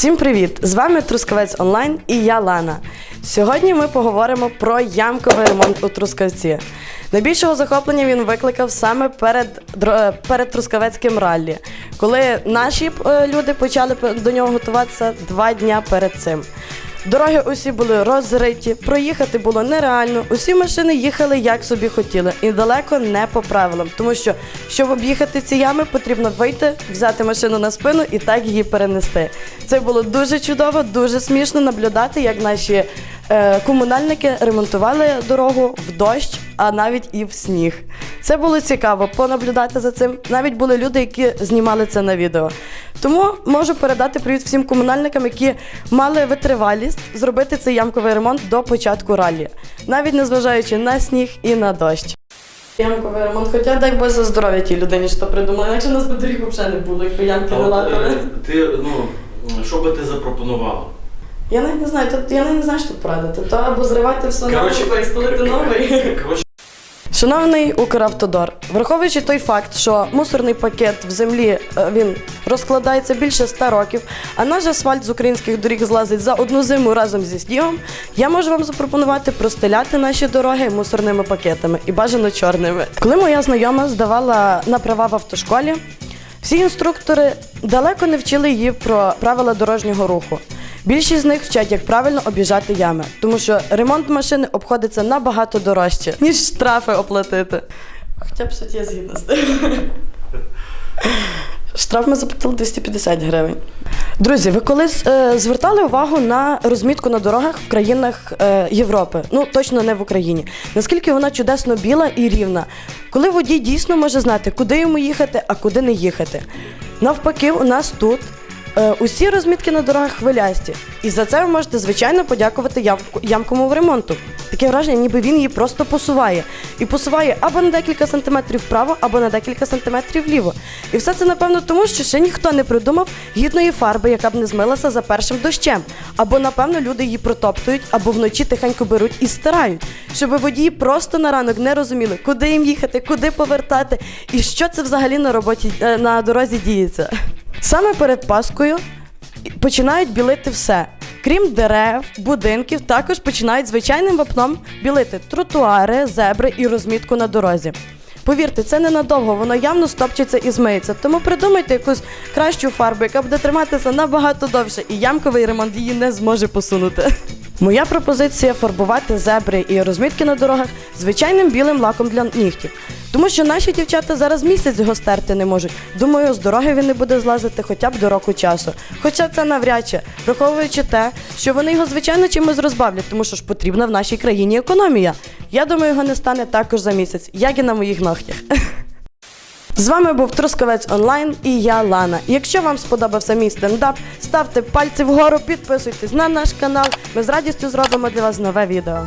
Всім привіт! З вами Трускавець Онлайн і я Лана. Сьогодні ми поговоримо про ямковий ремонт у Трускавці. Найбільшого захоплення він викликав саме перед, перед Трускавецьким раллі, коли наші е, люди почали до нього готуватися два дня перед цим. Дороги усі були розриті, проїхати було нереально. Усі машини їхали як собі хотіли, і далеко не по правилам. Тому що, щоб об'їхати ці ями, потрібно вийти, взяти машину на спину і так її перенести. Це було дуже чудово, дуже смішно наблюдати, як наші е, комунальники ремонтували дорогу в дощ, а навіть і в сніг. Це було цікаво понаблюдати за цим. Навіть були люди, які знімали це на відео. Тому можу передати привіт всім комунальникам, які мали витривалість зробити цей ямковий ремонт до початку ралі, навіть незважаючи на сніг і на дощ. Ямковий ремонт, хоча дай Боже здоров'я тій людині, що придумала, інакше нас би доріг взагалі не було, якби ямки не от, латали. е, ти, ну, що би ти запропонувала? Я навіть не знаю, тут я навіть не знаю, що тут порадити. То або зривати все наново і стелити новий. Шановний Укравтодор, враховуючи той факт, що мусорний пакет в землі е, він розкладається більше 100 років, а наш асфальт з українських доріг злазить за одну зиму разом зі снігом, я можу вам запропонувати простеляти наші дороги мусорними пакетами і бажано чорними. Коли моя знайома здавала на права в автошколі, всі інструктори далеко не вчили її про правила дорожнього руху. Більшість з них вчать, як правильно об'їжджати ями, тому що ремонт машини обходиться набагато дорожче, ніж штрафи оплатити. Хоча б суть я згідна з тим. Штраф ми заплатили 250 гривень. Друзі, ви колись е, звертали увагу на розмітку на дорогах в країнах е, Європи? Ну точно не в Україні. Наскільки вона чудесно біла і рівна, коли водій дійсно може знати, куди йому їхати, а куди не їхати. Навпаки, у нас тут е, усі розмітки на дорогах хвилясті. І за це ви можете звичайно подякувати ямку- ямковому ремонту. Таке враження, ніби він її просто посуває. І посуває або на декілька сантиметрів вправо, або на декілька сантиметрів вліво. І все це, напевно, тому, що ще ніхто не придумав гідної фарби, яка б не змилася за першим дощем. Або, напевно, люди її протоптують, або вночі тихенько беруть і стирають, щоб водії просто на ранок не розуміли, куди їм їхати, куди повертати, і що це взагалі на роботі е, на дорозі діється. Саме перед Паскою починають білити все. Крім дерев, будинків, також починають звичайним вапном білити тротуари, зебри і розмітку на дорозі. Повірте, це ненадовго, воно явно стопчеться і змиється. Тому придумайте якусь кращу фарбу, яка буде триматися набагато довше, і ямковий ремонт її не зможе посунути. Моя пропозиція фарбувати зебри і розмітки на дорогах звичайним білим лаком для нігтів. Тому що наші дівчата зараз місяць його стерти не можуть. Думаю, з дороги він не буде злазити хоча б до року часу. Хоча це навряд чи, враховуючи те, що вони його звичайно чимось розбавлять, тому що ж потрібна в нашій країні економія. Я думаю, його не стане також за місяць, як і на моїх ногтях. З вами був Трускавець Онлайн і я Лана. Якщо вам сподобався мій стендап, ставте пальці вгору, підписуйтесь на наш канал. Ми з радістю зробимо для вас нове відео.